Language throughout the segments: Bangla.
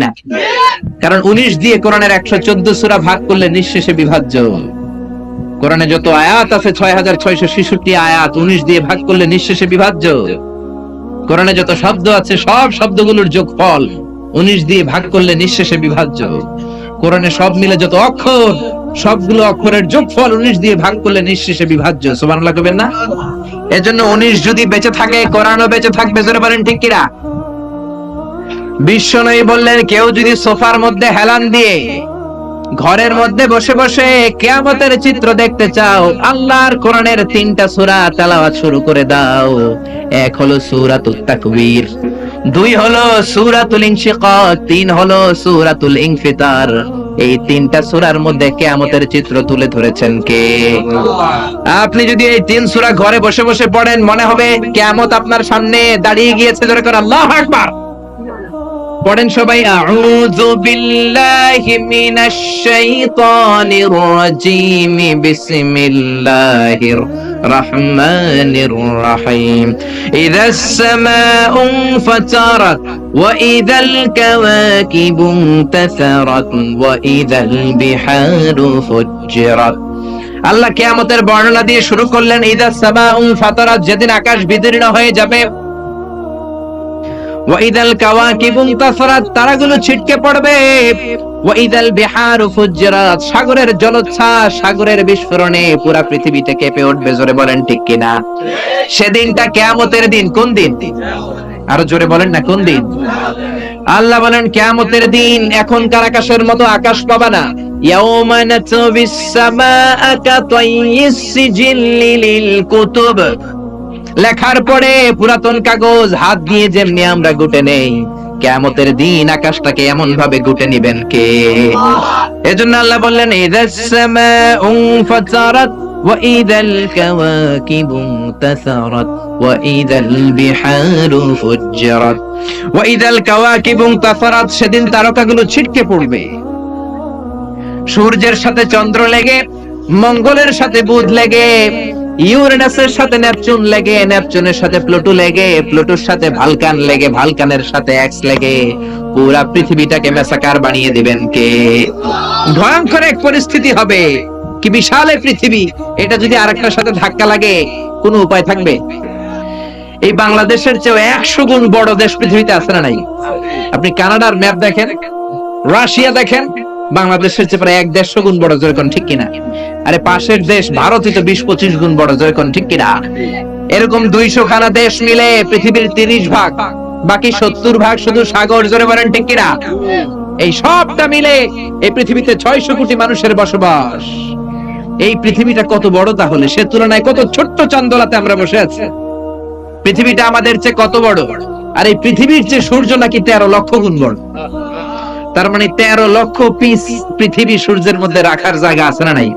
না। কারণ উনিশ দিয়ে কোরআনের একশো চোদ্দ সুরা ভাগ করলে নিঃশেষে বিভাজ্য। কোরআনে যত আয়াত আছে ছয় হাজার ছয়শো ছেষট্টি আয়াত উনিশ দিয়ে ভাগ করলে নিঃশেষে বিভাজ্য। কোরআনে যত শব্দ আছে, সব শব্দগুলোর যোগফল উনিশ দিয়ে ভাগ করলে নিঃশেষে বিভাজ্য। কোরআনে সব মিলে যত অক্ষর, সবগুলো অক্ষরের যোগফল উনিশ দিয়ে ভাগ করলে নিঃশেষে বিভাজ্য। সুবহানাল্লাহ কবেন না? এজন্য উনিশ যদি বেঁচে থাকে, কোরআনও বেঁচে থাকবে, জোরে বলেন ঠিক কিনা? বিশ্বনয়ী বললেন, কেউ যদি সোফার মধ্যে হেলান দিয়ে ঘরের মধ্যে বসে বসে কেয়ামতের চিত্র দেখতে চাও, আল্লাহর কোরআনের তিনটা সূরা তেলাওয়াত শুরু করে দাও। এক হলো সূরাতুত তাকবীর, দুই হলো সূরাতুল ইনশিকাক তিন হলো সূরাতুল ইনফিতার। এই তিনটা সূরার মধ্যে কেয়ামতের চিত্র তুলে ধরেছেন কে? আপনি যদি এই তিন সূরা ঘরে বসে বসে পড়েন, মনে হবে কেয়ামত আপনার সামনে দাঁড়িয়ে গিয়েছে। ধরে করে, আল্লাহু আকবার। পড়েন সবাই, আউযু বিল্লাহি মিনাশ শাইতানির রাজীম, বিসমিল্লাহির রহমানির রহিম। ইযাস সামাউ ফাতারাত ইযাল কাওয়াকিবু ইনতাসারাত ওয়া ইযাল বিহারু আল্লাহ কিয়ামতের বর্ণনা দিয়ে শুরু করলেন ইযাস সামাউ ফাতারাত, যেদিন আকাশ বিদীর্ণ হয়ে যাবে ওয়াইদাল ইনতাসারাত তারাগুলো ছিটকে পড়বে। ওয়াইদাল সাগরের জলোচ্ছ্বাস সাগরের বিস্ফোরণে পুরা পৃথিবীতে কেঁপে উঠবে, জোরে বলেন ঠিক সেদিনটা কিয়ামতের দিন, কোন দিন? আরও জোরে বলেন না, কোন দিন? আল্লাহ বলেন, কিয়ামতের দিন, এখনকার আকাশের মতো আকাশ পাবা না। নাতবিস সামাআ কাতাইয়িস সিজিল্লি লিল কুতুব। লেখার পরে পুরাতন কাগজ, হাত দিয়ে যেমনি আমরা গুটে নেই। কেমতের দিন আকাশটাকে এমন ভাবে গুটে নিবেন কে? এজন্য আল্লাহ বললেন সেদিন তারকাগুলো ছিটকে পড়বে। সূর্যের সাথে চন্দ্র লেগে, মঙ্গলের সাথে বুধ লেগে ইউরেনাসের সাথে নেপচুন লেগে, নেপচুনের সাথে প্লুটো লেগে, প্লুটোর সাথে ভালকান লেগে, ভালকানের সাথে এক্স লেগে, পুরা পৃথিবীটাকে মেসাকার বানিয়ে দিবেন কে? ভয়ঙ্কর এক পরিস্থিতি হবে। কি বিশাল পৃথিবী। এটা যদি আরেকটার সাথে ধাক্কা লাগে, কোনো উপায় থাকবে? এই বাংলাদেশের চেয়ে একশো গুণ বড় দেশ পৃথিবীতে আছে না নাই? আপনি কানাডার ম্যাপ দেখেন, রাশিয়া দেখেন বাংলাদেশের চেয়ে প্রায় এক দেড়শো গুণ বড় যেরকম ঠিক কিনা? আরে পাশের দেশ, ভারতই তো বিশ পঁচিশ গুণ বড় যেরকম ঠিক কিনা? এরকম দুইশো খানা দেশ মিলে পৃথিবীর তিরিশ ভাগ, বাকি সত্তর ভাগ শুধু সাগর জোরে বলেন, ঠিক কিনা? এই সবটা মিলে এই পৃথিবীতে ছয়শো কোটি মানুষের বসবাস। এই পৃথিবীটা কত বড় তাহলে? সে তুলনায় কত ছোট্ট চান্দোলাতে আমরা বসে আছি। পৃথিবীটা আমাদের চেয়ে কত বড়? আর এই পৃথিবীর চেয়ে সূর্য নাকি তেরো লক্ষ গুণ বড়। তার মানে তেরো লক্ষ পিস পৃথিবী সূর্যের মধ্যে রাখার জায়গা আছে না নাই?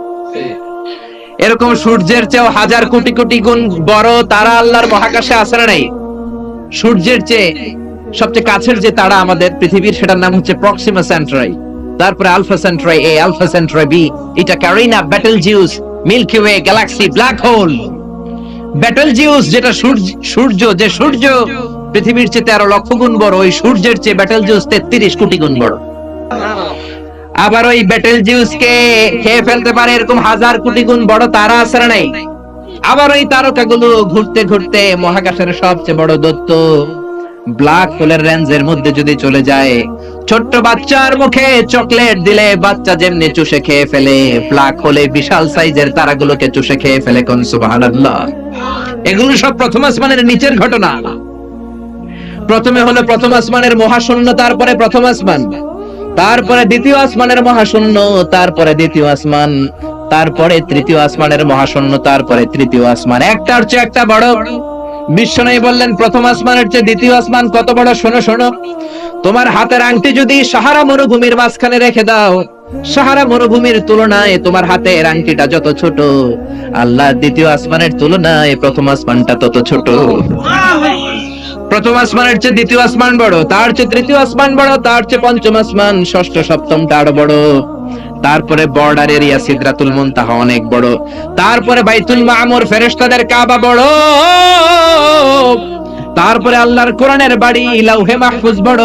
এরকম সূর্যের চেয়েও হাজার কোটি কোটি গুণ বড় তারা আল্লাহর মহাকাশে আছে না নাই? সূর্যের চেয়ে সবচেয়ে কাছের যে তারা আমাদের পৃথিবীর, সেটার নাম হচ্ছে প্রক্সিমা সেন্ট্রাই তারপরে Alpha Centauri A Alpha Centauri B এটা Carina Betelgeuse Milky Way galaxy black hole Betelgeuse যেটা সূর্য সূর্য, যে সূর্য পৃথিবীর চেয়ে তেরো লক্ষ গুণ বড়, ওই সূর্যের চেয়ে ব্যাটেল জিউস তেত্রিশ কোটি গুণ বড়। আবার ওই ব্যাটেল জিউস কে খেয়ে ফেলতে পারে এরকম হাজার কোটি গুণ বড় তারা আছে নাই। আবার ওই তারকাগুলো ঘুরতে ঘুরতে মহাকাশের সবচেয়ে বড় দত্ত ব্ল্যাক হোলের রেঞ্জের মধ্যে যদি চলে যায়, ছোট্ট বাচ্চার মুখে চকলেট দিলে বাচ্চা যেমনি চুষে খেয়ে ফেলে ব্ল্যাক হোলে বিশাল সাইজের তারাগুলোকে চুষে খেয়ে ফেলে কোন সুবহানাল্লাহ। এগুলো সব প্রথম আসমানের নিচের ঘটনা। প্রথমে হলো প্রথম আসমানের মহাশূন্য, তারপরে প্রথম আসমান। তারপরে দ্বিতীয় আসমানের মহাশূন্য, তারপরে দ্বিতীয় আসমান, তারপরে তৃতীয় আসমানের মহাশূন্য, তারপরে তৃতীয় আসমান। একটার চেয়ে একটা বড়। বিশ্বনয়ী বললেন, প্রথম আসমানের চেয়ে দ্বিতীয় আসমান কত বড়? শোনো শোনো। তোমার হাতের আংটি যদি সাহারা মরুভূমির মাঝখানে রেখে দাও, সাহারা মরুভূমির তুলনায় তোমার হাতের আংটিটা যত ছোট। আল্লাহ দ্বিতীয় আসমানের তুলনায় প্রথম আসমানটা তত ছোট। প্রথম আসমানের চেয়ে দ্বিতীয় আসমান বড়, তার চেয়ে তৃতীয় আসমান বড়, তার চেয়ে পঞ্চম আসমান, ষষ্ঠ সপ্তমটা আরও বড়। তারপরে বর্ডার এরিয়া সিদরাতুল মুনতাহা অনেক বড়। তারপরে বাইতুল মামুর ফেরেশতাদের কাবা বড়। তারপরে আল্লাহর কোরআনের বাড়ি লাউহে মাহফুজ বড়।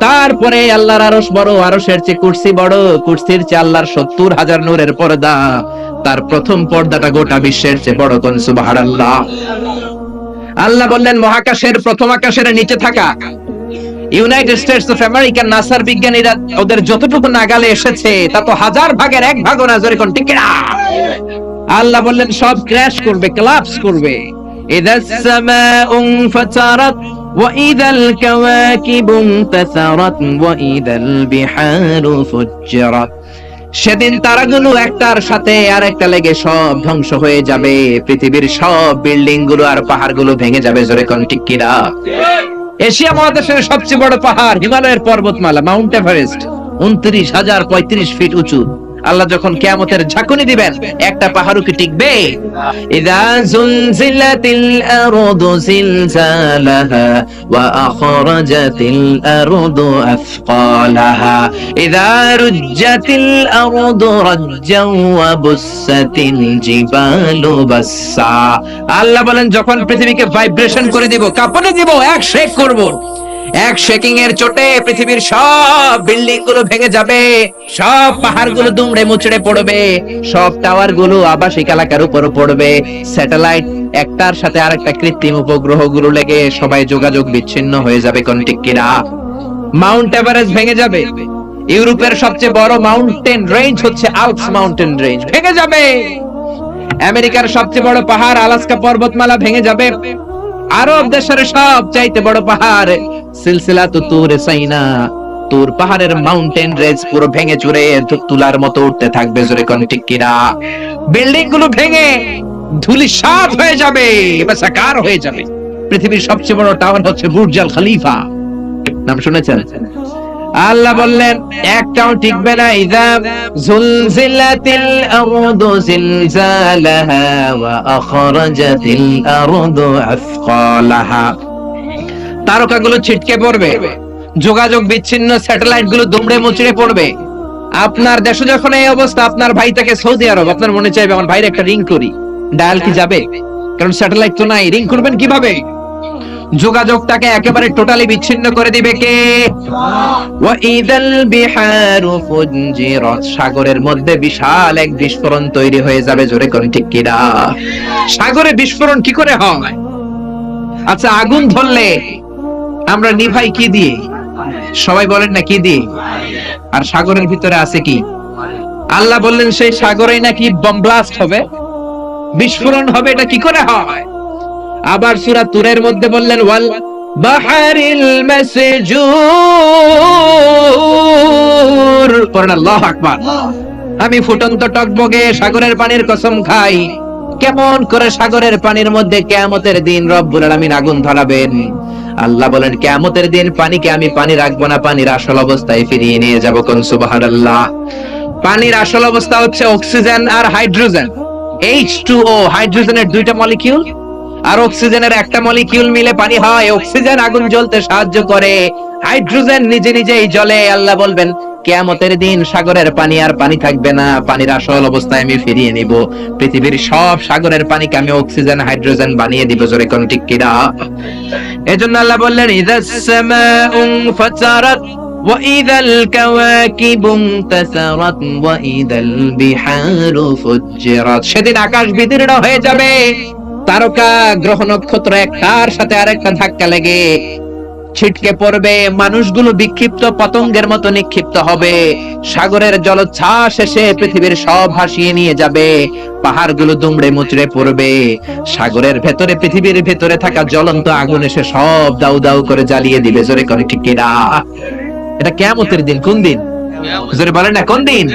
তারপরে আল্লাহর আরশ বড়, আরশের চেয়ে কুরসি বড়। কুর্সির চেয়ে আল্লাহর সত্তর হাজার নূরের পর্দা। তার প্রথম পর্দাটা গোটা বিশ্বের চেয়ে বড় কোন, সুবহানাল্লাহ। আল্লাহ বললেন মহাকাশের প্রথম আকাশের নিচে থাকা ইউনাইটেড স্টেটস অফ আমেরিকান নাসার বিজ্ঞানীরা ওদের যতটুকু নাগালে এসেছে তা তো হাজার ভাগের এক ভাগও না জোরে কোন ঠিক না? আল্লাহ বললেন সব ক্র্যাশ করবে ক্লাপস করবে إذا السماء انفطرت وإذا الكواكب انتثرت وإذا البحار فجرت সেদিন তারাগুলো একটার সাথে আর একটা লেগে সব ধ্বংস হয়ে যাবে। পৃথিবীর সব বিল্ডিংগুলো আর পাহাড়গুলো ভেঙে যাবে জোরে কোন ঠিক এশিয়া মহাদেশের সবচেয়ে বড় পাহাড়, হিমালয়ের পর্বতমালা, মাউন্ট এভারেস্ট, উনত্রিশ হাজার পঁয়ত্রিশ ফিট উঁচু। আল্লাহ যখন কেয়ামতের ঝাঁকুনি দিবেন, একটা পাহাড়ও কি টিকবে? আল্লাহ বলেন, যখন পৃথিবীকে ভাইব্রেশন করে দিব, কাঁপনে দিব, এক শেক করব। এক শেকিং এর চোটে পৃথিবীর সব বিল্ডিংগুলো ভেঙে যাবে, সব পাহাড়গুলো দুমড়ে মুচড়ে পড়বে, সব টাওয়ারগুলো আবাসিক এলাকার উপর পড়বে। স্যাটেলাইট একটার সাথে আরেকটা কৃত্রিম উপগ্রহগুলো লেগে সবাই যোগাযোগ বিচ্ছিন্ন হয়ে যাবে, কোন ঠিক মাউন্ট এভারেস্ট ভেঙে যাবে। ইউরোপের সবচেয়ে বড় মাউন্টেন রেঞ্জ হচ্ছে আলপস মাউন্টেন রেঞ্জ ভেঙে যাবে। আমেরিকার সবচেয়ে বড় পাহাড় আলাস্কা পর্বতমালা ভেঙে যাবে। আরব দেশের সব চাইতে বড় পাহাড়। সিলসিলা তো তোর সাইনা। তোর পাহাড়ের মাউন্টেন রেঞ্জ পুরো ভেঙে চুরে তুলার মতো উঠতে থাকবে জোরে কোন ঠিক কিনা। বিল্ডিংগুলো ভেঙে ধুলি সাফ হয়ে যাবে সাকার হয়ে যাবে। পৃথিবীর সবচেয়ে বড় টাওয়ার হচ্ছে বুর্জাল খালিফা নাম শুনেছেন? আল্লাহ বললেন, একটাও টিকবে না ইদা জুলজিলাতিল আরদু জিলজালাহা ওয়া আখরাজাতিল আরদু আথকালাহা তারকাগুলো ছিটকে পড়বে, যোগাযোগ বিচ্ছিন্ন স্যাটেলাইটগুলো দুমড়ে মুচড়ে পড়বে। আপনার দেশে যখন এই অবস্থা, আপনার ভাই থেকে সৌদি আরব, আপনার মনে চাইবে, আমার ভাইয়ের একটা রিং করি। ডায়াল কি যাবে? কারণ স্যাটেলাইট তো নাই, রিং করবেন কীভাবে? যোগাযোগটাকে একেবারে টোটালি বিচ্ছিন্ন করে দিবে কে? সাগরের মধ্যে বিশাল এক বিস্ফোরণ তৈরি হয়ে যাবে, জোরে করে ঠিক কিনা সাগরে বিস্ফোরণ কি করে হয়? আচ্ছা আগুন ধরলে আমরা নিভাই কি দিয়ে? সবাই বলেন না কি দিয়ে? আর সাগরের ভিতরে আছে কি? আল্লাহ বললেন, সেই সাগরেই নাকি বম ব্লাস্ট হবে। বিস্ফোরণ হবে, এটা কি করে হয়? আবার সূরা তুরের মধ্যে বললেন, ওয়াল বাহারিল মাসজুর। পড়েন, আল্লাহু আকবার। আমি ফুটন্ত টকবগে সাগরের পানির কসম খাই। কেমন করে সাগরের পানির মধ্যে কেয়ামতের দিন রব্বুল আলামিন আগুন ধরাবেন? আল্লাহ বলেন, কেয়ামতের দিন পানিকে আমি পানি রাখব না, পানির আসল অবস্থায় ফিরিয়ে নিয়ে যাব কোন সুবহানাল্লাহ? পানির আসল অবস্থা হচ্ছে অক্সিজেন আর হাইড্রোজেন। এইচ H2O হাইড্রোজেনের দুইটা মলিকিউল আর অক্সিজেনের একটা মলিকিউল মিলে পানি হয় অক্সিজেন আগুন জ্বলতে সাহায্য করে হাইড্রোজেন নিজে নিজেই জ্বলে আল্লাহ বলবেন কেয়ামতের দিন সাগরের পানি আর পানি থাকবে না পানির আসল অবস্থায় আমি ফিরিয়ে নিব পৃথিবীর সব সাগরের পানিকে আমি অক্সিজেন হাইড্রোজেন বানিয়ে দিব জোরে কোন ঠিক কিনা এজন্য আল্লাহ বললেন ইদাস সামাউ ফাতারাত وإذا الكواكب انتثرت وإذا البحار فجرت সেদিন আকাশ বিদীর্ণ হয়ে যাবে তারকা গ্রহ নক্ষত্র একটার সাথে আরেকটা ধাক্কা লেগে ছিটকে পড়বে। মানুষগুলো বিক্ষিপ্ত পতঙ্গের মতো নিক্ষিপ্ত হবে। সাগরের জলোচ্ছ্বাস এসে পৃথিবীর সব ভাসিয়ে নিয়ে যাবে। পাহাড়গুলো দুমড়ে মুচড়ে পড়বে। সাগরের ভেতরে পৃথিবীর ভেতরে থাকা জ্বলন্ত আগুন এসে সব দাউ দাউ করে জ্বালিয়ে দিবে। জোরে করে ঠিক কিনা এটা কেয়ামতের দিন কোন দিন? জোরে বলেন না কোন দিন?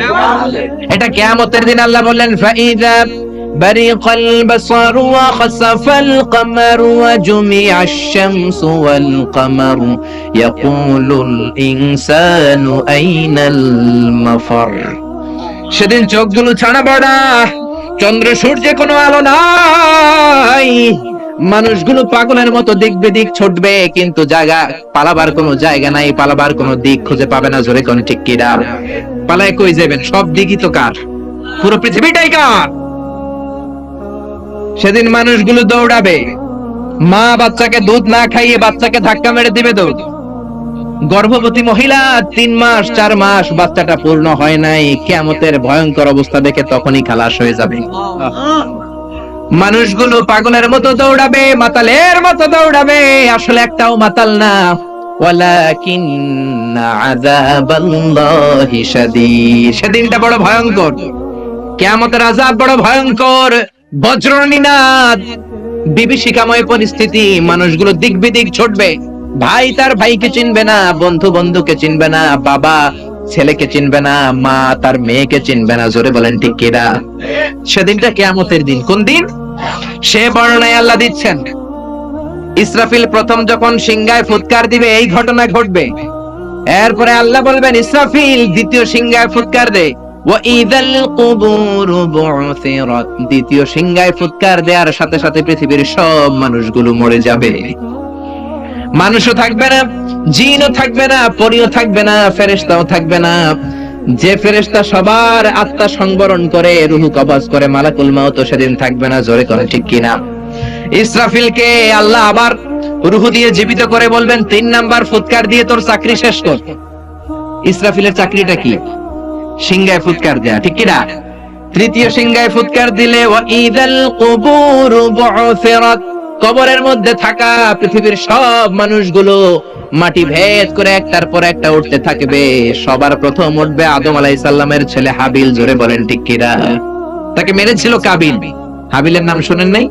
এটা কেয়ামতের দিন আল্লাহ বললেন ফাইদা برق البصر وخسف القمر وجمع الشمس والقمر يقول الإنسان أين المفر সেদিন চোখগুলো ছানা বড়া চন্দ্র সূর্যে কোনো আলো নাই মানুষগুলো পাগলের মতো দিক বেদিক ছুটবে কিন্তু জায়গা পালাবার কোনো জায়গা নাই পালাবার কোনো দিক খুঁজে পাবে না জোরে কোন ঠিক কিনা পালায় কই যাবেন সব দিকই তো কার পুরো পৃথিবীটাই কার সেদিন মানুষগুলো দৌড়াবে। মা বাচ্চাকে দুধ না খাইয়ে বাচ্চাকে ধাক্কা মেরে দিবে দৌড় গর্ভবতী মহিলা তিন মাস, চার মাস, বাচ্চাটা পূর্ণ হয় নাই। কেমতের ভয়ঙ্কর অবস্থা দেখে তখনই খালাস হয়ে যাবে। মানুষগুলো পাগলের মতো দৌড়াবে, মাতালের মতো দৌড়াবে। আসলে একটাও মাতাল না। সেদিনটা বড় ভয়ঙ্কর। কিয়ামতের আযাব বড় ভয়ঙ্কর। বজ্রনীনাদ। বিভীষিকাময় পরিস্থিতি, মানুষগুলো দিক বিদিক ছুটবে। ভাই তার ভাইকে চিনবে না, বন্ধু বন্ধুকে চিনবে না, বাবা ছেলেকে চিনবে না, মা তার মেয়েকে চিনবে না, জোরে বলেন ঠিক সেদিনটা কেয়ামতের দিন। কোন দিন? সে বর্ণনায় আল্লাহ দিচ্ছেন, ইসরাফিল প্রথম যখন সিংহায় ফুৎকার দিবে, এই ঘটনা ঘটবে। এরপরে আল্লাহ বলবেন, ইসরাফিল দ্বিতীয় সিংহায় ফুৎকার দে। ওয়াইদাল কুবুর বু'থিরাত দ্বিতীয় সিংহায় ফুৎকার দেওয়ার সাথে সাথে পৃথিবীর সব মানুষগুলো মরে যাবে। মানুষও থাকবে না, জিনও থাকবে না, পরিও থাকবে না, ফেরেশতাও থাকবে না। যে ফেরেশতা সবার আত্মা সংবরণ করে, রুহু কবজ করে, মালাকুল মাউত সেদিন থাকবে না, জোরে করে ঠিক কিনা? ইসরাফিলকে আল্লাহ আবার রুহু দিয়ে জীবিত করে বলবেন, তিন নাম্বার ফুৎকার দিয়ে তোর চাকরি শেষ কর। ইসরাফিলের চাকরিটা কি? সিংহায় ফুৎকার দেয়া, ঠিক কিনা? তৃতীয় সিংহায় ফুৎকার দিলে কবরের মধ্যে থাকা পৃথিবীর সব মানুষগুলো মাটি ভেদ করে একটার পর একটা উঠতে থাকবে। সবার প্রথম উঠবে আদম আলাইহিস সালামের ছেলে হাবিল, জোরে বলেন, ঠিক কিনা? তাকে মেরেছিল কাবিল। হাবিলের নাম শুনেন নাই?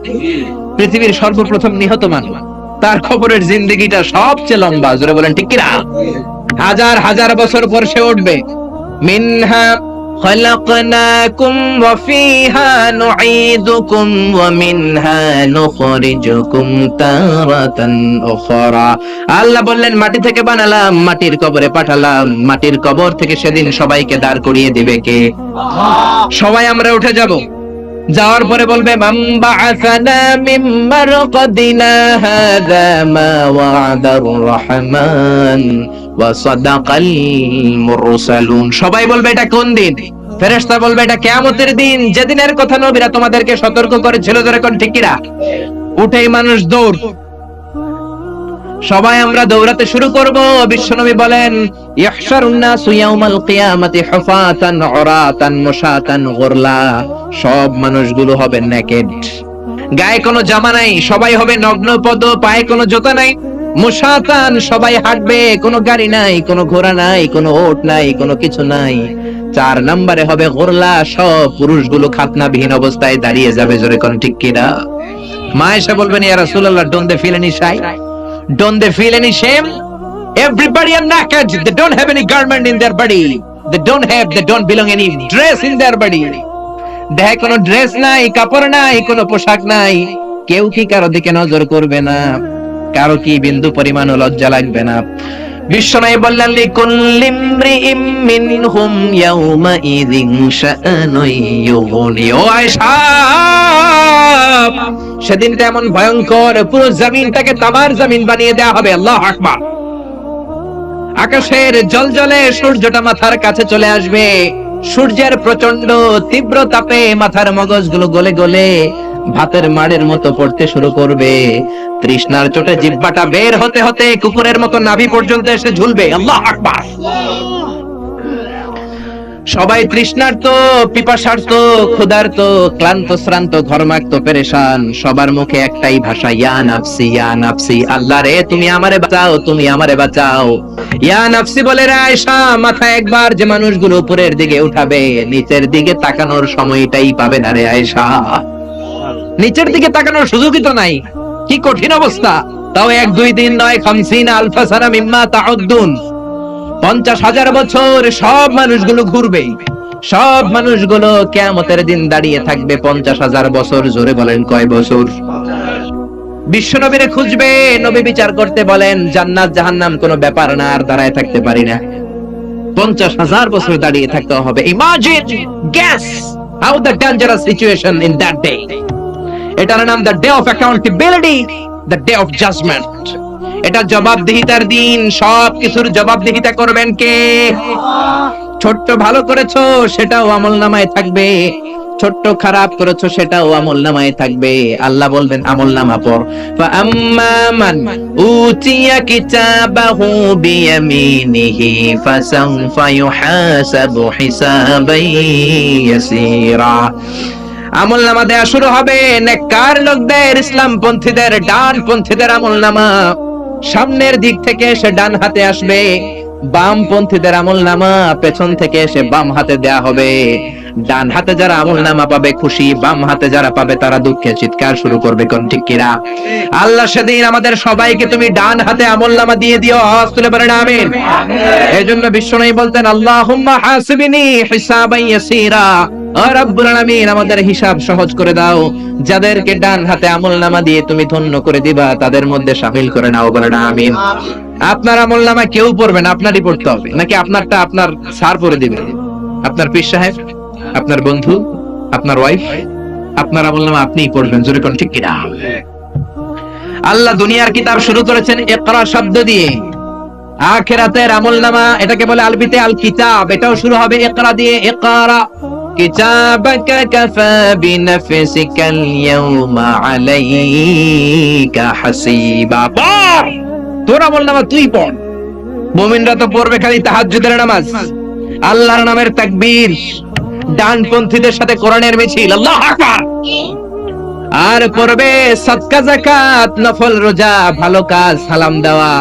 পৃথিবীর সর্বপ্রথম নিহত মানুষ। তার খবরের জিন্দগিটা সবচেয়ে লম্বা, জোরে বলেন, ঠিক কিনা? হাজার হাজার বছর পর সে উঠবে। মিনহা خلقناكم وفيها نعيدكم ومنها نخرجكم تارة أخرى আল্লাহ বললেন মাটি থেকে বানালাম মাটির কবরে পাঠালাম মাটির কবর থেকে সেদিন সবাইকে দাঁড় করিয়ে দিবে কে সবাই আমরা উঠে যাব যাওয়ার পরে বলবে সবাই বলবে, এটা কোন দিন? ফেরেশতা বলবে, এটা কিয়ামতের দিন। যেদিনের কথা নবীরা তোমাদেরকে সতর্ক করেছিল ধরে কিনা? উঠেই মানুষ দৌড় সবাই আমরা দৌড়াতে শুরু করব। বিশ্বনবী বলেন সব মানুষগুলো হবে নেকেড গায়ে কোনো জামা নাই, সবাই হবে নগ্ন পদ, পায়ে কোনো জুতা নাই। মুশাতান, সবাই হাঁটবে, কোনো গাড়ি নাই, কোনো ঘোড়া নাই, কোনো ওট নাই, কোনো কিছু নাই। চার নম্বরে হবে গোরলা, সব পুরুষগুলো খাতনাবিহীন অবস্থায় দাঁড়িয়ে যাবে, জোরে কোন ঠিক কিনা? মা এসে বলবেন, ইয়া রাসূলুল্লাহ don't they feel any shy Don't they feel any shame? Everybody are naked. They don't have any garment in their body. They don't have, they don't belong any dress in their body. দেহে কোনো ড্রেস নাই কাপড় নাই কোনো পোশাক নাই কেউ কি কারও দিকে নজর করবে না কারও কি বিন্দু পরিমাণ লজ্জা লাগবে না বিশ্বনয় বললেন লিকুল্লিমরিইম মিনহুম ইয়াউমা ও আয়েশা সেদিনটা এমন ভয়ঙ্কর, পুরো জমিনটাকে তামার জমিন বানিয়ে দেওয়া হবে, আল্লাহ আকবার। আকাশের জলজলে সূর্যটা মাথার কাছে চলে আসবে। সূর্যের প্রচণ্ড তীব্র তাপে মাথার মগজগুলো গলে গলে ভাতের মাড়ের মতো পড়তে শুরু করবে। তৃষ্ণার চোটে জিব্বাটা বের হতে হতে কুকুরের মতো নাভি পর্যন্ত এসে ঝুলবে, আল্লাহ আকবার। সবাই তৃষ্ণার্ত, পিপাসার্ত, ক্ষুধার্ত, ক্লান্ত, শ্রান্ত, ঘর্মাক্ত, পেরেশান। সবার মুখে একটাই ভাষা, ইয়া নাফসি ইয়া নাফসি। আল্লাহ রে, তুমি আমারে বাঁচাও, তুমি আমারে বাঁচাও। ইয়া নাফসি বলে রে আয়েশা, মাথা একবার যে মানুষগুলো উপরের দিকে উঠাবে, নিচের দিকে তাকানোর সময়টাই পাবে না রে আয়েশা। নিচের দিকে তাকানোর সুযোগই তো নাই। কি কঠিন অবস্থা। তাও এক দুই দিন নয়, খামসিন আলফা সারা মিম্মা তাউদ্দুন। পঞ্চাশ হাজার বছর সব মানুষগুলো ঘুরবে। সব মানুষগুলো কেয়ামতের দিন দাঁড়িয়ে থাকবে পঞ্চাশ হাজার বছর, জোরে বলেন কয় বছর? বিশ্ব নবীরে খুঁজবে, নবী বিচার করতে বলেন, জান্নাত, জাহান্নাম কোনো ব্যাপার না, আর দাঁড়ায় থাকতে পারি না। পঞ্চাশ হাজার বছর দাঁড়িয়ে থাকতে হবে। Imagine guess how the dangerous situation in that day এটার নাম the day of accountability the day of judgement এটা জবাবদিহিতার দিন সব কিছুর জবাবদিহিতা করবেন কে? ছোট্ট ভালো করেছ, সেটাও আমল নামায় থাকবে। ছোট্ট খারাপ করেছ, সেটাও আমল নামায় থাকবে। আল্লাহ বলবেন, আমল নামা পর মান উচিয়া কিতাবাহু বিয়ামিনিহি, ফাসাউফা ইউহাসাবু হিসাবাই ইয়াসীরা। আমল নামা দেয়া শুরু হবে, নেককার লোকদের ইসলাম পন্থীদের ডান পন্থীদের আমল নামা। সামনের দিক থেকে এসে ডান হাতে আসবে। বাম পন্থীদের আমল নামা পেছন থেকে এসে বাম হাতে দেয়া হবে। ডান হাতে যারা আমল নামা পাবে খুশি বাম হাতে যারা পাবে তারা দুঃখে চিৎকার শুরু করবে কোন ঠিক কিনা? আল্লাহ সেদিন আমাদের সবাইকে তুমি ডান হাতে আমল নামা দিয়ে দিও আওয়াজ তুলে বলেন আমিন। এই জন্য বিশ্বনবী বলতেন আল্লাহুম্মা হাসিবিনি হিসাবান ইয়াসীরা। আমাদের হিসাব সহজ করে দাও। যাদেরকে ডান হাতে আমল নামা দিয়ে তুমি ধন্য করে দিবা, তাদের মধ্যে শামিল করে নাও আমিন। আপনার আমল নামা কেউ আপনারই পড়তে হবে। নাকি আপনারটা আপনার দিবে? আপনার পীর সাহেব, আপনার বন্ধু, আপনার ওয়াইফ আপনার আমল নামা পড়বেন, জোরে কোন ঠিক কিনা? আল্লাহ দুনিয়ার কিতাব শুরু করেছেন একরা শব্দ দিয়ে। আখিরাতের আমল নামা, এটাকে বলে আলবিতে আল কিতাব, এটাও শুরু হবে ইকরা দিয়ে, ইকরা। كتابك كفى بنفسك اليوم عليك حسيبا পড় তোর আমল নামা তুই পড় মুমিনরা তো পড়বে খালি তাহাজ্জুদের নামাজ আল্লাহর নামের তাকবীর ডানপন্থীদের সাথে কোরআনের মিছিল আল্লাহু আকবার আর পড়বে সদকা যাকাত নফল রোজা ভালো কাজ সালাম দেওয়া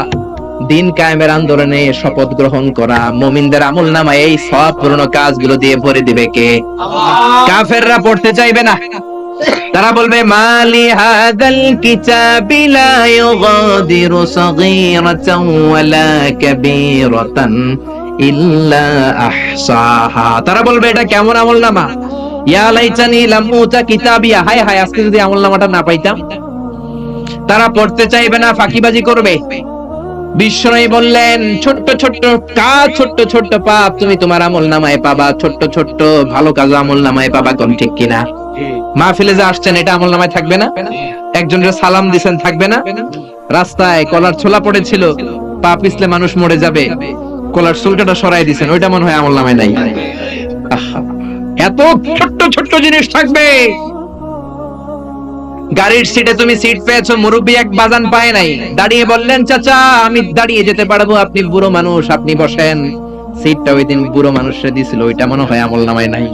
দিন কায়েমের আন্দোলনে শপথ গ্রহণ করা। মুমিনদের আমল নামা এই সব পুরনো কাজগুলো দিয়ে ভরে দিবে কে? কাফেররা পড়তে চাইবে না। তারা বলবে, মালি হাদাল কিতাবি লা ইউগাদিরু সাগীরাতান ওয়ালা কাবীরাতান ইল্লা আহসাহা। তারা বলবে, এটা কেমন আমল নামা ইয়া লাইতানি লাম উতা কিতাবিয়া। হায় আজকে যদি আমল নামাটা না পাইতাম? তারা পড়তে চাইবে না, ফাঁকিবাজি করবে। বিশ্বনবী বললেন, ছোট্ট ছোট্ট কাজ ছোট্ট ছোট্ট পাপ তুমি তোমার আমল নামায় পাবা। ছোট্ট ছোট্ট, ভালো কাজ আমল নামায় পাবা, কোন ঠিক কিনা? মাহফিলে যে আসছেন, এটা আমল নামায় থাকবে না? একজনের সালাম দিছেন, থাকবে না? রাস্তায় কলার ছোলা পড়েছিল পা পিছলে মানুষ মরে যাবে। কলার চুলকাটা সরাই দিছেন, ওইটা মনে হয় আমল নামায় নাই। এত ছোট্ট ছোট্ট জিনিস থাকবে। গাড়ির সিটে তুমি সিট পেয়েছ, মুরব্বী এক বাজান পায় নাই। দাঁড়িয়ে বললেন, চাচা, আমি দাঁড়িয়ে যেতে পারব, আপনি বুড়ো মানুষ, আপনি বসেন। সিটটা ওই দিন বুড়ো মানুষে দিছিল, ওইটা মনে হয় আমল নামায় নাই।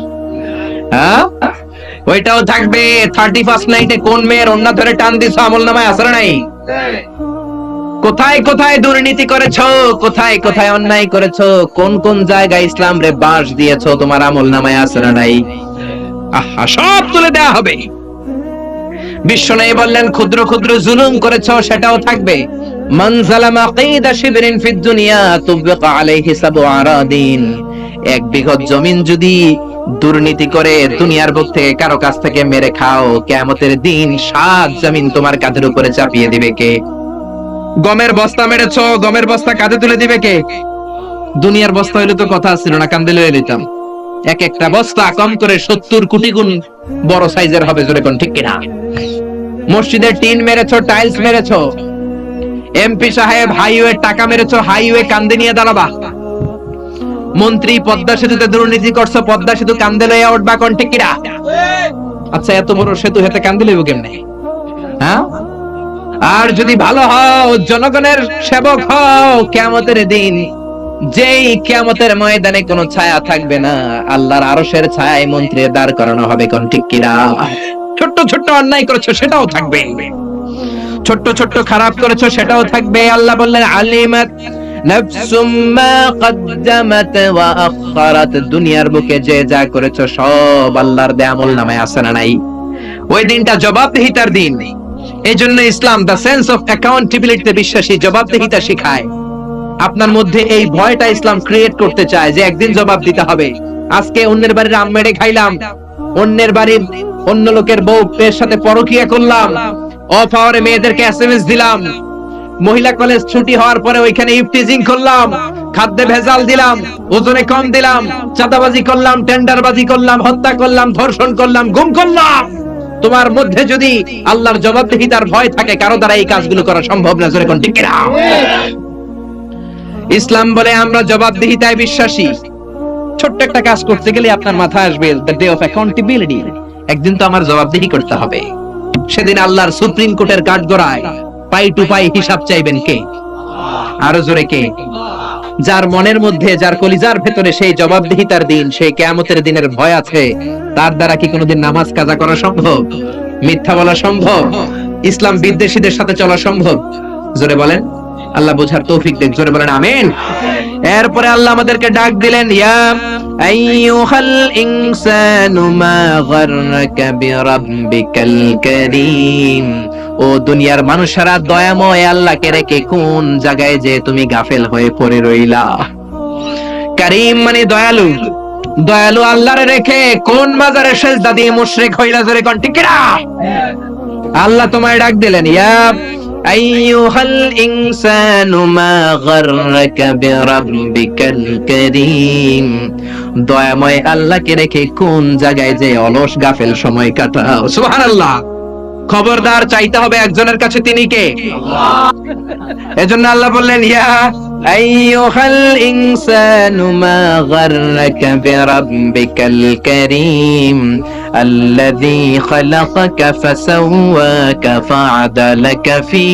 হ্যাঁ? ওইটাও থাকবে থার্টি ফার্স্ট নাইটে কোন মেয়ের অন্য ধরে টান দিছো, আমল নামায় আসলে নাই? কোথায় কোথায় দুর্নীতি করেছ? কোথায় কোথায় অন্যায় করেছ? কোন কোন জায়গায় ইসলাম রে বাস দিয়েছ, তোমার আমল নামায় আসলে নাই? আহা, সব তুলে দেয়া হবে। বিশ্বনবী বললেন, ক্ষুদ্র ক্ষুদ্র জুলুম করেছ সেটাও থাকবে। এক বিঘত জমিন যদি দুর্নীতি করে দুনিয়ার বুক থেকে কারও কাছ থেকে মেরে খাও, কিয়ামতের দিন সাত জমিন তোমার কাঁধের উপরে চাপিয়ে দিবে কে? গমের বস্তা মেরেছো, গমের বস্তা কাঁধে তুলে দিবে কে? দুনিয়ার বস্তা হইলে তো কথা ছিল না, কান্দে লয়ে নিতাম এক একটা বস্তা কম করে সত্তর কোটি গুণ বড় সাইজের হবে, জোরে কোন, ঠিক কিনা? মসজিদের টিন মেরেছো, টাইলস মেরেছো, এমপি সাহেব হাইওয়ে টাকা মেরেছো, হাইওয়ে কান্দে নিয়ে দাঁড়াবা। মন্ত্রী পদ্মা সেতুতে দুর্নীতি করছ, পদ্মা সেতু কান্দে লইয়া উঠবা কোন, ঠিক কিনা? আচ্ছা এত বড় সেতু হেতে কান্দে লইব কেমনে? হ্যাঁ? আর যদি ভালো হও, জনগণের সেবক হও কেমতের দিন যেই কেমতের ময়দানে কোনো ছায়া থাকবে না, আল্লাহর আরশের ছায় মন্ত্রীর দাঁড় করানো হবে, কোন ঠিক কিনা ছোট্ট ছোট্ট অন্যায় করেছ, সেটাও থাকবে। ছোট্ট ছোট্ট খারাপ করেছ, সেটাও থাকবে। আল্লাহ বললেন, আলিমাত দুনিয়ার বুকে যে যা করেছ, সব আল্লাহর দেয়া আমল নামায় আছে না নাই? ওই দিনটা জবাবদিহিতার দিন। এই জন্য ইসলাম দা সেন্স অফ অ্যাকাউন্টেবিলিটিতে বিশ্বাসী, জবাবদিহিতা শেখায়। আপনার মধ্যে এই ভয়টা ইসলাম ক্রিয়েট করতে চায় যে একদিন জবাব দিতে হবে। আজকে অন্যের বাড়ির আম মেরে খাইলাম। অন্যের বাড়ির অন্য লোকের বউ এর সাথে পরকিয়া করলাম। অফ আওয়ারে মেয়েদেরকে এসএমএস দিলাম। মহিলা কলেজ ছুটি হওয়ার পরে ওইখানে ইফটিজিং করলাম। খাদ্যে ভেজাল দিলাম, ওজনে কম দিলাম, চাঁদাবাজি করলাম, টেন্ডারবাজি করলাম, হত্যা করলাম, ধর্ষণ করলাম, গুম করলাম। তোমার মধ্যে যদি আল্লাহর জবাবদিহিতার ভয় থাকে, কারও দ্বারা এই কাজগুলো করা সম্ভব না, জোরে কোন ঠিক? ইসলাম বলে আমরা জবাবদিহিতায় বিশ্বাসী। ছোট্ট একটা কাজ করতে গেলে আপনার মাথায় আসবে দ্য ডে অফ অ্যাকাউন্টেবিলিটি একদিন তো আমার জবাবদিহি করতে হবে। সেদিন আল্লাহর সুপ্রিম কোর্টের কাঠ গড়ায় পাই টু পাই হিসাব চাইবেন কে? আরও জোরে কে? যার মনের মধ্যে, যার কলিজার ভেতরে সেই জবাবদিহিতার দিন, সেই কেয়ামতের দিনের ভয় আছে, তার দ্বারা কি কোনোদিন নামাজ কাজা করা সম্ভব? মিথ্যা বলা সম্ভব? ইসলাম বিদ্বেষীদের সাথে চলা সম্ভব? জোরে বলেন। আল্লাহ বোঝার তৌফিক দেখ জোরে বলেন আমিন। এরপরে আল্লাহ আমাদেরকে ডাক দিলেন, ইয়া আইয়ুহাল ইনসানু মা গাররাকা বিরাব্বিকাল কারীম। ও দুনিয়ার মানুষেরা, দয়াময় আল্লাহকে রেখে কোন জায়গায় যে তুমি গাফেল হয়ে পড়ে রইলা? কারীম মানে দয়ালু। দয়ালু আল্লাহরে রেখে কোন বাজারে সেজদা দিয়ে মুশরিক হইলা, জোরে কোন, ঠিক আল্লাহ তোমায় ডাক দিলেন, ইয়া আইয়ুহাল الإنسان ما غرك بربك الكريم؟ দয়াময় আল্লাহকে রেখে কোন জায়গায় যে অলস গাফেল সময় কাটাও? সুবহানাল্লাহ। খবরদার চাইতে হবে একজনের কাছে তিনি কে? এজন্য আল্লাহ বললেন, ইয়া আইয়ুহাল ইনসানু মা গাররাকা বিরাব্বিকাল কারীম, আল্লাযী খালাকাকা ফাসাওয়াকা ফা'আদালাকা ফি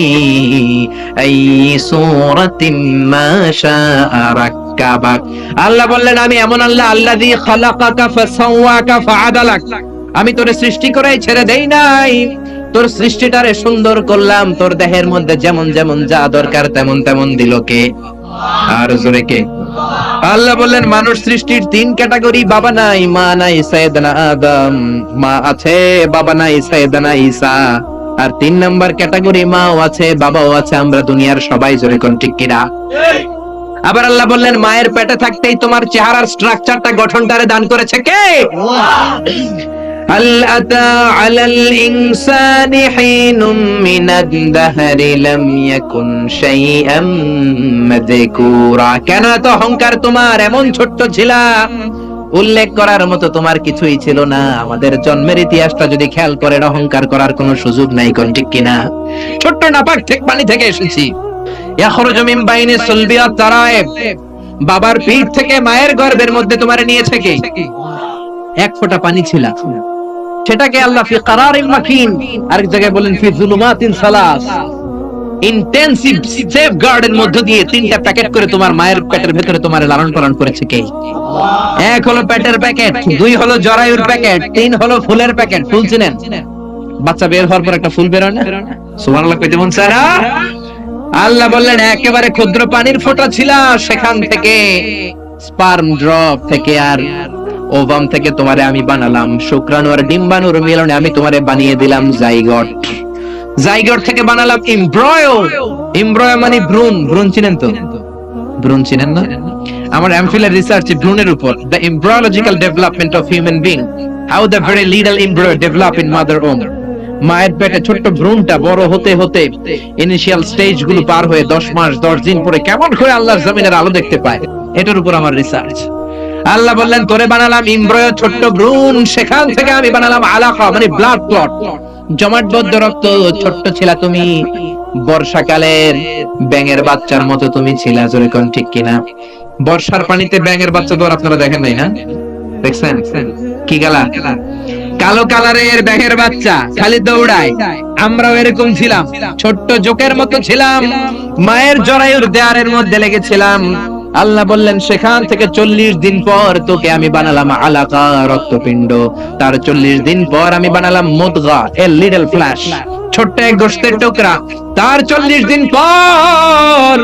আইয়ি সূরাতিন মা শাআ রাক্কাবাক আল্লাহ বললেন, আমি এমন আল্লাহ, আল্লাযী খালাকাকা ফাসাওয়াকা ফা'আদালাক আমি তোরে সৃষ্টি করে ছেড়ে দেই নাই। তোর সৃষ্টিটারে সুন্দর করলাম, তোর দেহের মধ্যে যেমন যেমন যা দরকার তেমন তেমন দিল কে? আর জোরে কে? আল্লাহ বললেন, মানুষ সৃষ্টির তিন ক্যাটাগরি, বাবা নাই, মা নাই সৈয়দনা আদম। মা আছে, বাবা নাই সৈয়দনা ঈসা। আর তিন নাম্বার ক্যাটাগরি, মাও আছে, বাবাও আছে, আমরা দুনিয়ার সবাই জোরে কোন ঠিক কিনা? আবার আল্লাহ বললেন, মায়ের পেটে থাকতেই তোমার চেহারার স্ট্রাকচারটা গঠনটারে দান করেছে কে? هل أتى على الإنسان حين من الدهر لم يكن شيئا مذكورا কেন এত অহংকার তোমার এমন ছোট্ট ছিলা উল্লেখ করার মতো তোমার কিছুই ছিল না আমাদের জন্মের ইতিহাসটা যদি খেয়াল করেন অহংকার করার কোনো সুযোগ নাই কোন ঠিক কিনা ছোট্ট নাপাক ঠিক পানি থেকে এসেছি ইয়াখরুজু মিন বাইনি সুলবিয়া তারায়েব বাবার পিঠ থেকে মায়ের গর্ভের মধ্যে তোমার নিয়েছে কে এক ফোঁটা পানি ছিল সেটাকে আল্লাহ ফি কারারিন মাকিন, আরেক জায়গায় বলেন ফি যুলুমাতিন সালাস। ইন্টেনসিভ সেফগার্ডের মধ্য দিয়ে তিনটা প্যাকেট করে তোমার মায়ের পেটের ভেতরে তোমার লালন পালন করেছে কে? এক হলো পেটের প্যাকেট, দুই হলো জরায়ুর প্যাকেট, তিন হলো ফুলের প্যাকেট। ফুল চিনেন? বাচ্চা বের হওয়ার পর একটা ফুল বেরোয় না? সুবহানাল্লাহ, কইতে মন স্যার আল্লাহ বললেন, একেবারে ক্ষুদ্র পানির ফোঁটা ছিল, সেখান থেকে স্পার্ম ড্রপ থেকে আর ওভাম থেকে তোমারে আমি বানালাম। শুক্রাণু আর ডিম্বাণুর মিলনে আমি তোমারে বানিয়ে দিলাম জাইগট। জাইগট থেকে বানালাম ইমব্রয়। ইমব্রয় মানে ভ্রূণ। ভ্রূণ চিনেন তো? ভ্রূণ চিনেন না? আমার এমফিলের রিসার্চ ভ্রূণের উপর। The embryological development of human being how the very little embryo develop in mother womb মায়ের পেটে ছোট্ট ভ্রূণটা বড় হতে হতে ইনিশিয়াল স্টেজগুলো পার হয়ে দশ মাস, দশ দিন পরে কেমন করে আল্লাহর জমিনের আলো দেখতে পায়, এটার উপর আমার রিসার্চ আল্লাহ বললেন, তোরে বানালাম ইমব্রয় ছোট্ট ভ্রূণ। সেখান থেকে আমি বানালাম আলাকা মানে ব্লাড ক্লট জমাটবদ্ধ রক্ত, ছোট্ট ছিলা তুমি। বর্ষাকালের ব্যাঙের বাচ্চার মতো তুমি ছিলা, জোরে কোন ঠিক কিনা? বর্ষার পানিতে ব্যাঙের বাচ্চা তো আপনারা দেখেন নাই, না? দেখছেন? কি গালা? কালো কালারের ব্যাঙের বাচ্চা, খালি দৌড়ায়। আমরাও এরকম ছিলাম। ছোট্ট জোকের মতো ছিলাম। মায়ের জরায়ুর দেয়ারের মধ্যে লেগেছিলাম। আল্লাহ বললেন, সেখান থেকে চল্লিশ দিন পর তোকে আমি বানালাম আলাকা রক্তপিণ্ড। তার চল্লিশ দিন পর আমি বানালাম মুদগা, এ লিটল ফ্ল্যাশ ছোট্ট এক গোস্তের টুকরা। তার চল্লিশ দিন পর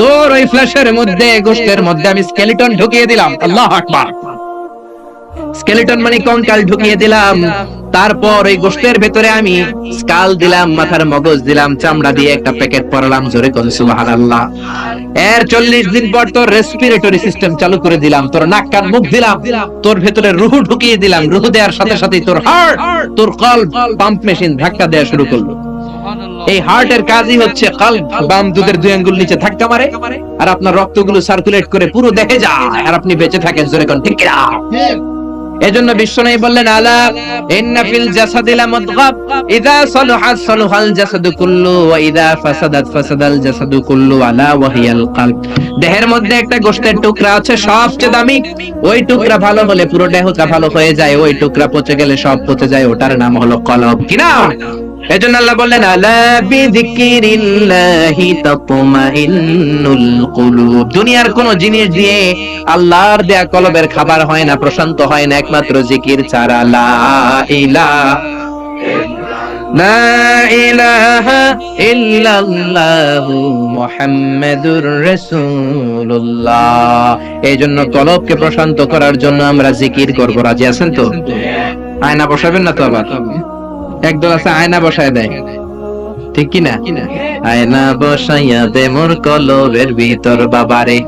তোর ওই ফ্ল্যাশের মধ্যে গোস্তের মধ্যে আমি স্কেলিটন ঢুকিয়ে দিলাম। আল্লাহ আকবার। স্কেলিটন মানে কঙ্কাল ঢুকিয়ে দিলাম। তারপর ওই গোষ্ঠের ভেতরে আমি স্কাল দিলাম, মাথার মগজ দিলাম, চামড়া দিয়ে একটা প্যাকেট পরালাম জোরে কোন সুবহানাল্লাহ। এর চল্লিশ দিন পর তোর রেসপিরেটরি সিস্টেম চালু করে দিলাম, তোর নাক কান মুখ দিলাম, তোর ভেতরে রুহু ঢুকিয়ে দিলাম, রুহু দেওয়ার সাথে সাথে তোর হার্ট তোর কল্ব পাম্প মেশিন ধাক্কা দেওয়া শুরু করল। এই হার্টের কাজই হচ্ছে কাল বাম দুধের দুই আঙ্গুল নিচে ধাক্কা মারে, আর আপনার রক্তগুলো সার্কুলেট করে পুরো দেখে যায়, আর আপনি বেঁচে থাকেন, জোরে কোন? ঠিক? এজন্য বিশ্বনবী বললেন, আলা ইন্না ফিল কলব। দেহের মধ্যে একটা গোষ্ঠের টুকরা আছে, সবচেয়ে দামি। ওই টুকরা ভালো হলে পুরো দেহটা ভালো হয়ে যায়, ওই টুকরা পচে গেলে সব পচে যায়, ওটার নাম হলো কলব। কি না এজন্য আল্লাহ বললেন, আলা তাতমাইন্নুল কুলুব। দুনিয়ার কোন জিনিস দিয়ে আল্লাহর দেয়া কলবের খাবার হয় না, প্রশান্ত হয় না, একমাত্র জিকির ছাড়া। লা ইলাহা ইল্লাল্লাহু মুহাম্মাদুর রাসূলুল্লাহ। এই জন্য কলবকে প্রশান্ত করার জন্য আমরা জিকির করব। রাজি আছেন তো? আয়না বসাবেন না তো আবার? একদল আছে, আয়না বসায় দেয়। ঠিক কি না আয়না বসাইয়া দে মোর কলবের ভিতর, বাবারে।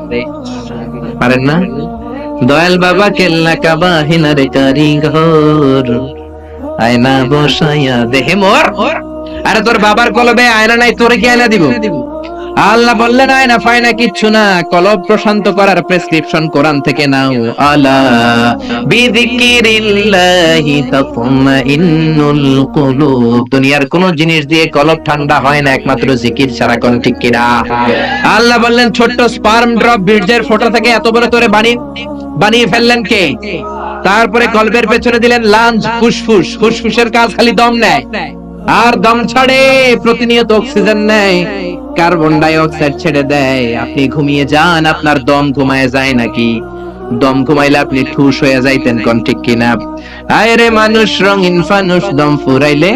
পারেন না? দয়াল বাবা, কেল্লা কাবা, হিনারে কারিগর। আয়না বসাইয়া দেহে মোর! আরে তোর বাবার কলবে আয়না নাই, তোরে কি আয়না দিব? আল্লাহ বললেন আয়না ফায়না কিচ্ছু না। কলব প্রশান্ত করার প্রেসক্রিপশন কোরআন থেকে নাও। আলা বিযিকিরিল্লাহি তাতমাইন্নুল কুলুব। দুনিয়ার কোন জিনিস দিয়ে কলব ঠান্ডা হয় না, একমাত্র জিকির ছাড়া কোন ঠিক কিনা? আল্লাহ বললেন, ছোট্ট স্পার্ম ড্রপ বীর্যের ফোঁটা থেকে এত বড় তোরে বানিয়ে বানিয়ে ফেললেন কে? তারপরে কলবের পেছনে দিলেন লাঞ্চ ফুসফুস। ফুসফুসের কাজ খালি দম নেয়। আর দম ছাড়ে, প্রতিনিয়ত অক্সিজেন নেয় কার্বন ডাই অক্সাইড ছেড়ে দেয়। আপনি ঘুমিয়ে যান, আপনার দম ঘুমায় যায় নাকি? দম ঘুমাইলে আপনি ঠুস হয়ে যাইতেন কোন ঠিক কিনা? আয় রে মানুষ, রঙিন ফানুষ দম ফুরাইলে।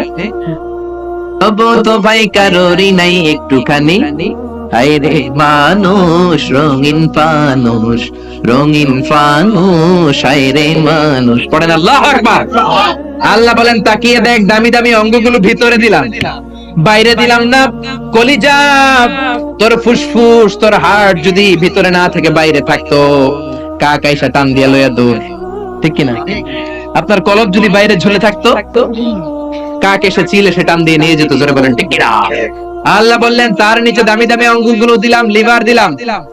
তবু তো ভাই কারোরই নাই একটুখানি। আয় রে মানুষ, রঙিন ফানুষ রঙিন ফানুষ আয় রে মানুষ। পড়েন আল্লাহ আকবার। আল্লাহ বলেন, তাকিয়ে দেখ, দামি দামি অঙ্গগুলো ভিতরে দিলাম। বাইরে দিলাম না, কলিজা। তোর ফুসফুস, তোর হার্ট যদি ভিতরে না থেকে বাইরে থাকতো, কাক টান দিয়া লইয়া দূর ঠিক কিনা? আপনার কলব যদি বাইরে ঝুলে থাকতো, কাক এসে চিল এসে টান দিয়ে নিয়ে যেত, জোরে বলেন, ঠিক কিনা? আল্লাহ বললেন, তার নিচে দামি দামি অঙ্গগুলো দিলাম লিভার দিলাম,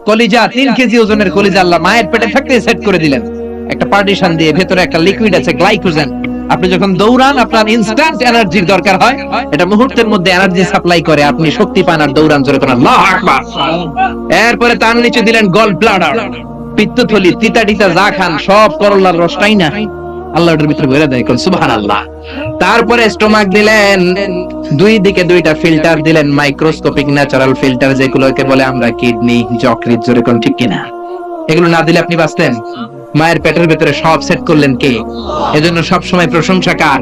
কলিজা, তিন কেজি ওজনের কলিজা আল্লাহ মায়ের পেটে থাকতে সেট করে দিলেন। একটা পার্টিশন দিয়ে ভেতরে একটা লিকুইড আছে গ্লাইকোজেন আপনি যখন দৌড়ান, আপনার ইনস্ট্যান্ট এনার্জির দরকার হয়। এটা মুহূর্তের মধ্যে এনার্জি সাপ্লাই করে, আপনি শক্তি পান আর দৌড়ান, জোরে করেন এরপরে তার নিচে দিলেন গল ব্লাডার পিত্তথলি তিতা টিতা যা খান, সব করলার রসটাই না? আল্লাহ ভিতরে ভরে দেয় সুবহান আল্লাহ তারপরে স্টোমাক দিলেন, দুই দিকে দুইটা ফিল্টার দিলেন মাইক্রোস্কোপিক ন্যাচারাল ফিল্টার যেগুলোকে বলে আমরা কিডনি যকৃৎ জোরে কোন ঠিক কিনা। এগুলো না দিলে আপনি বাঁচতেন। মায়ের পেটের ভেতরে সব সেট করলেন কে? এজন্য সব সময় প্রশংসা কার?